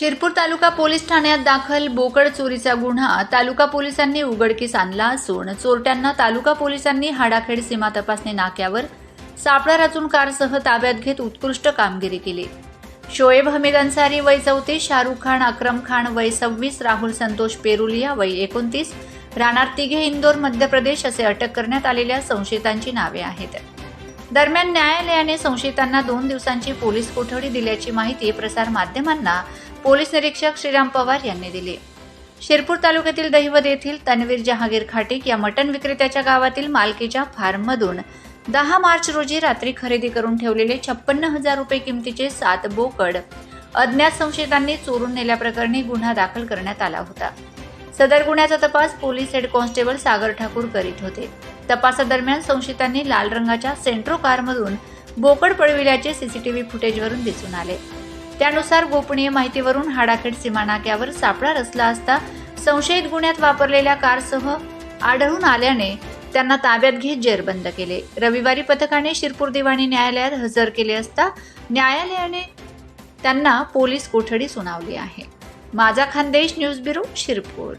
शिरपूर तालुका police ठाण्यात दाखल बोकड चोरीचा गुन्हा. तालुका पोलिसांनी उघडकीस आणला असून चोरट्यांना तालुका पोलिसांनी हाडाखेड सीमा तपासणी नाक्यावर सापळा रचून कारसह ताब्यात घेत उत्कृष्ट कामगिरी केली. शोएब हमीद अन्सारी वय चौतीस शाहरुख खान अक्रम खान वय सव्वीस राहुल संतोष पेरुलिया वय एकोणतीस राहणार तिघे इंदोर मध्य प्रदेश असे अटक करण्यात आलेल्या संशयितांची नावे आहेत. दरम्यान न्यायालयाने संशयितांना दोन दिवसांची पोलीस कोठडी दिल्याची माहिती प्रसार माध्यमांना पोलीस निरीक्षक श्रीराम पवार यांनी दिली. शिरपूर तालुक्यातील दहिवद येथील तन्वीर जहागीर खाटीक या मटण विक्रेत्याच्या गावातील मालकीच्या फार्ममधून दहा मार्च रोजी रात्री खरेदी करून ठेवलेले छप्पन्न हजार रुपये किमतीचे सात बोकड अज्ञात संशयितांनी चोरून नेल्याप्रकरणी गुन्हा दाखल करण्यात आला होता. सदर गुन्ह्याचा तपास police head constable Sagar Thakur करीत होते. तपासादरम्यान संशयितांनी लाल रंगाच्या सेंट्रो कारमधून बोकड पळविल्याचे सीसीटीव्ही फुटेजवरून दिसून आले. त्यानुसार गोपनीय माहितीवरून हाडाखेड सीमा नाक्यावर सापळा रचला असता संशयित गुन्ह्यात वापरलेल्या कारसह आढळून आल्याने त्यांना ताब्यात घेत जेरबंद केले. रविवारी पथकाने शिरपूर दिवाणी न्यायालयात हजर केले असता न्यायालयाने त्यांना पोलीस कोठडी सुनावली आहे. माझा खानदेश न्यूज ब्युरो शिरपूर.